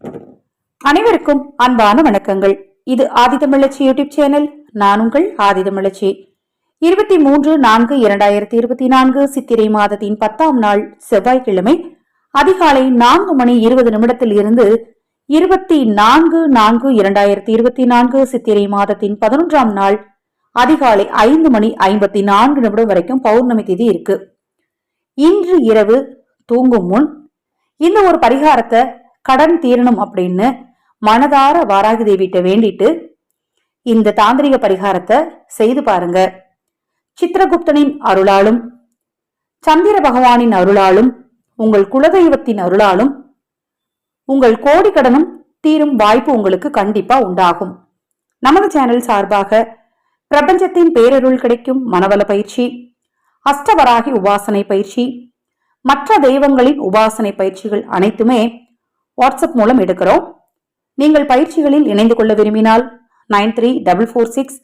அனைவருக்கும் அன்பான வணக்கங்கள். இது ஆதிதமிழச்சி யூடியூப் சேனல் நான் உங்கள் ஆதிதமிழச்சி. இருபத்தி மூன்று நான்கு இரண்டாயிரத்தி இருபத்தி நான்கு சித்திரை மாதத்தின் பத்தாம் நாள் செவ்வாய்க்கிழமை அதிகாலை நான்கு மணி இருபது நிமிடத்தில் இருந்து இருபத்தி நான்கு நான்கு இரண்டாயிரத்தி இருபத்தி நான்கு சித்திரை மாதத்தின் பதினொன்றாம் நாள் அதிகாலை ஐந்து மணி ஐம்பத்தி நான்கு நிமிடம் வரைக்கும் பௌர்ணமி திதி இருக்கு. இன்று இரவு தூங்கும் முன் இந்த ஒரு பரிகாரத்தை கடன் தீரணும் அப்படின்னு மனதார வாராகி தேவிட்ட வேண்டிட்டு இந்த தாந்திரிக பரிகாரத்தை செய்து பாருங்க. சித்திரகுப்தனின் அருளாலும் சந்திர பகவானின் அருளாலும் உங்கள் குலதெய்வத்தின் அருளாலும் உங்கள் கோடி கடனும் தீரும் வாய்ப்பு உங்களுக்கு கண்டிப்பா உண்டாகும். நமது சேனல் சார்பாக பிரபஞ்சத்தின் பேரருள் கிடைக்கும் மனவள பயிற்சி அஷ்டவராகி உபாசனை பயிற்சி மற்ற தெய்வங்களின் உபாசனை பயிற்சிகள் அனைத்துமே வாட்ஸ்அப் மூலம் எடுக்கிறோம். நீங்கள் பயிற்சிகளில் இணைந்து கொள்ள விரும்பினால் nine three double four six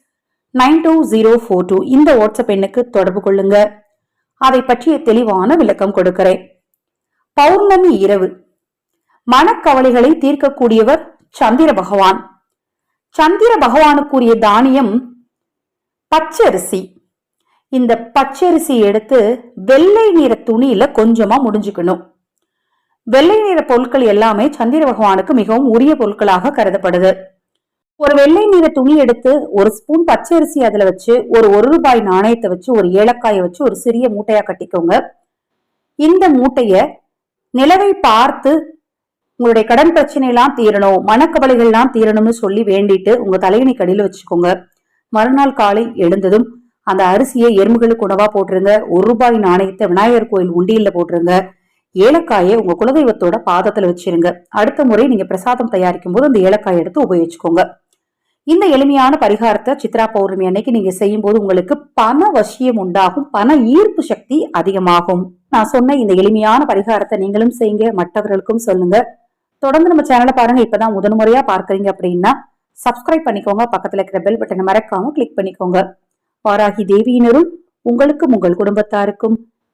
nine two zero four two இந்த வாட்ஸ்அப் எண்ணுக்கு தொடர்பு கொள்ளுங்க. அதை பற்றிய தெளிவான விளக்கம் கொடுக்கிறேன். பௌர்ணமி இரவு. மனக்கவலைகளை தீர்க்கக்கூடியவர் சந்திர பகவான். சந்திர பகவானுக்குரிய தானியம் பச்சரிசி. இந்த பச்சரிசி எடுத்து வெள்ளை நிற துணியில கொஞ்சமா முடிஞ்சுக்கணும். வெள்ளை நிற பொருட்கள் எல்லாமே சந்திர பகவானுக்கு மிகவும் உரிய பொருட்களாக கருதப்படுது. ஒரு வெள்ளை நிற துணி எடுத்து ஒரு ஸ்பூன் பச்சை அரிசி அதுல வச்சு ஒரு ஒரு ரூபாய் நாணயத்தை வச்சு ஒரு ஏலக்காயை வச்சு ஒரு சிறிய மூட்டையா கட்டிக்கோங்க. இந்த மூட்டைய நிலவை பார்த்து உங்களுடைய கடன் பிரச்சனையெல்லாம் தீரணும் மனக்கவலைகள்லாம் தீரணும்னு சொல்லி வேண்டிட்டு உங்க தலையணி கடியில வச்சுக்கோங்க. மறுநாள் காலை எழுந்ததும் அந்த அரிசியை எறும்புகளுக்கு உணவா போட்டுருங்க. ஒரு ரூபாய் நாணயத்தை விநாயகர் கோயில் உண்டியல்ல போட்டுருங்க. ஏலக்காயை உங்க குலதெய்வத்தோட பாதத்துல வச்சிருங்க. அடுத்த முறை நீங்க பிரசாதம் தயாரிக்கும் போது அந்த ஏலக்காயை எடுத்து உபயோகிச்சுக்கோங்க. இந்த எளிமையான பரிகாரத்தை சித்ரா பௌர்ணமி அன்னைக்கு நீங்க செய்யும் போது உங்களுக்கு பண வசியம் உண்டாகும். பண ஈர்ப்பு சக்தி அதிகமாகும். நான் சொன்ன இந்த எளிமையான பரிகாரத்தை நீங்களும் செய்யுங்க மற்றவர்களுக்கும் சொல்லுங்க. தொடர்ந்து நம்ம சேனலை பாருங்க. இப்பதான் முதன் முறையா பார்க்கறீங்க அப்படின்னா சப்ஸ்கிரைப் பண்ணிக்கோங்க. பக்கத்துல இருக்கிற பெல் பட்டனை மறக்காம கிளிக் பண்ணிக்கோங்க. வாராகி தேவியினரும் உங்களுக்கும் உங்கள் குடும்பத்தாருக்கும்